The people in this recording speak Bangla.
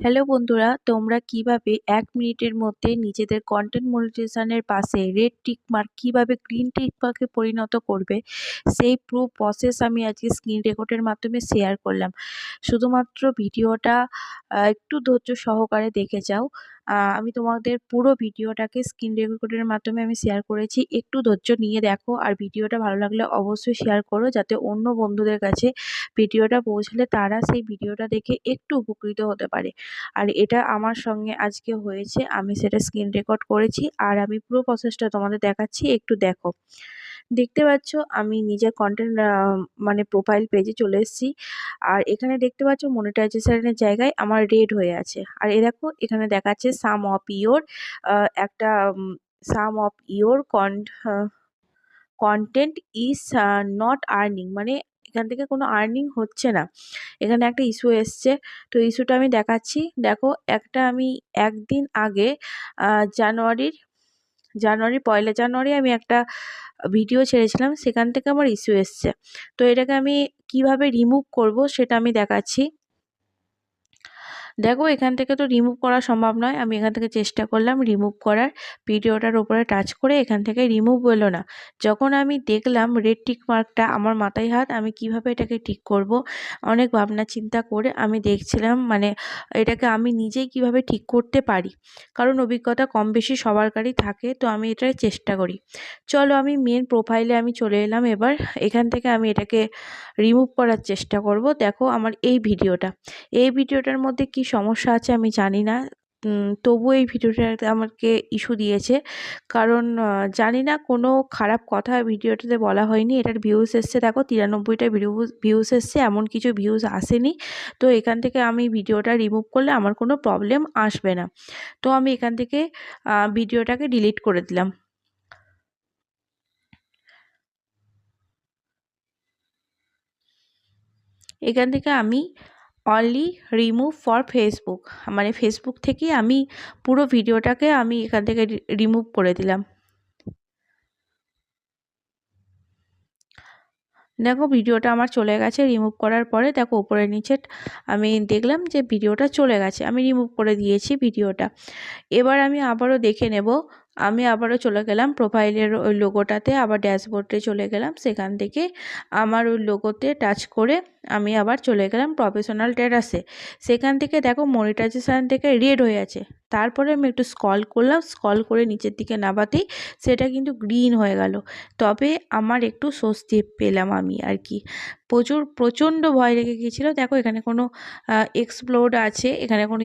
হ্যালো বন্ধুরা, তোমরা কীভাবে এক মিনিটের মধ্যে নিজেদের কন্টেন্ট মনিটাইজেশনের পাশে রেড টিক মার্ক কীভাবে গ্রিন টিক মার্কে পরিণত করবে, সেই পুরো প্রসেস আমি আজকে স্ক্রিন রেকর্ডের মাধ্যমে শেয়ার করলাম। শুধুমাত্র ভিডিওটা একটু ধৈর্য সহকারে দেখে যাও। আমি তোমাদের পুরো ভিডিওটাকে স্ক্রিন রেকর্ডের মাধ্যমে আমি শেয়ার করেছি। একটু ধৈর্য নিয়ে দেখো আর ভিডিওটা ভালো লাগলে অবশ্যই শেয়ার করো যাতে অন্য বন্ধুদের কাছে ভিডিওটা পৌঁছলে তারা সেই ভিডিওটা দেখে একটু উপকৃত হতে পারে। আর এটা আমার সঙ্গে আজকে হয়েছে, আমি সেটা স্ক্রিন রেকর্ড করেছি আর আমি পুরো প্রসেসটা তোমাদের দেখাচ্ছি, একটু দেখো। দেখতে পাচ্ছ, আমি নিজের কন্টেন্ট মানে প্রোফাইল পেজে চলে এসেছি। আর এখানে দেখতে পাচ্ছ মনিটাইজেশনের জায়গায় আমার রেড হয়ে আছে। আর এ দেখো, এখানে দেখাচ্ছে সাম অফ ইয়োর একটা সাম অফ ইয়োর কন্ট কন্টেন্ট ইজ নট আর্নিং মানে এখান থেকে কোনো আর্নিং হচ্ছে না। এখানে একটা ইস্যু এসছে। তো ইস্যুটা আমি দেখাচ্ছি। দেখো, একটা আমি একদিন আগে জানুয়ারির, জানুয়ারি, পয়লা জানুয়ারি আমি একটা ভিডিও ছেড়েছিলাম, সেখান থেকে আমার ইস্যু এসছে। তো এটাকে আমি কীভাবে রিমুভ করব সেটা আমি দেখাচ্ছি। দেখো এখান থেকে তো রিমুভ করা সম্ভব নয়। আমি এখান থেকে চেষ্টা করলাম রিমুভ করার। ভিডিওটার উপরে টাচ করে এখান থেকে রিমুভ হলো না। যখন আমি দেখলাম রেড টিক মার্কটা আমার মাথায় হাত, আমি কীভাবে এটাকে ঠিক করব? অনেক ভাবনা চিন্তা করে আমি দেখছিলাম মানে এটাকে আমি নিজেই কীভাবে ঠিক করতে পারি? কারণ অভিজ্ঞতা কম বেশি সবার কারই থাকে, তো আমি এটার চেষ্টা করি। চলো আমি মেন প্রোফাইলে আমি চলে এলাম এবার। এখান থেকে আমি এটাকে রিমুভ করার চেষ্টা করব। দেখো আমার এই ভিডিওটা। এই ভিডিওটার মধ্যে কি সমস্যা আছে আমি জানি না। তবু এই ভিডিওটা আমাকে ইস্যু দিয়েছে। কারণ জানি না কোনো খারাপ কথা ভিডিওটাতে বলা হয়নি। এটার ভিউজ এসছে, দেখো, তিরানব্বইটা ভিউজ ভিউজ এসছে, এমন কিছু ভিউজ আসেনি। তো এখান থেকে আমি ভিডিওটা রিমুভ করলে আমার কোনো প্রবলেম আসবে না। তো আমি এখান থেকে ভিডিওটাকে ডিলিট করে দিলাম। এখান থেকে আমি অনলি রিমুভ ফর ফেসবুক মানে ফেসবুক থেকেই আমি পুরো ভিডিওটাকে আমি এখান থেকে রিমুভ করে দিলাম। দেখো ভিডিওটা আমার চলে গেছে রিমুভ করার পরে দেখো উপরে নিচে আমি দেখলাম যে ভিডিওটা চলে গেছে, আমি রিমুভ করে দিয়েছি ভিডিওটা। এবার আমি আবারও দেখে নেব আমি আবারও চলে গেলাম প্রোফাইলের ওই লোগোটাতে আবার ড্যাশবোর্ডে চলে গেলাম। সেখান থেকে আমার ওই লোগোতে টাচ করে আমি আবার চলে গেলাম প্রফেশনাল টেরাসে সেখান থেকে দেখো মনিটাইজেশান থেকে রেড হয়ে আছে। তারপরে আমি একটু স্কল করলাম স্কল করে নিচের দিকে নামাতেই সেটা কিন্তু গ্রিন হয়ে গেল। তবে আমার একটু স্বস্তি পেলাম আমি আর কি। প্রচুর, প্রচণ্ড ভয় লেগে গিয়েছিল। দেখো এখানে কোনো এক্সপ্লোড আছে, এখানে কোনো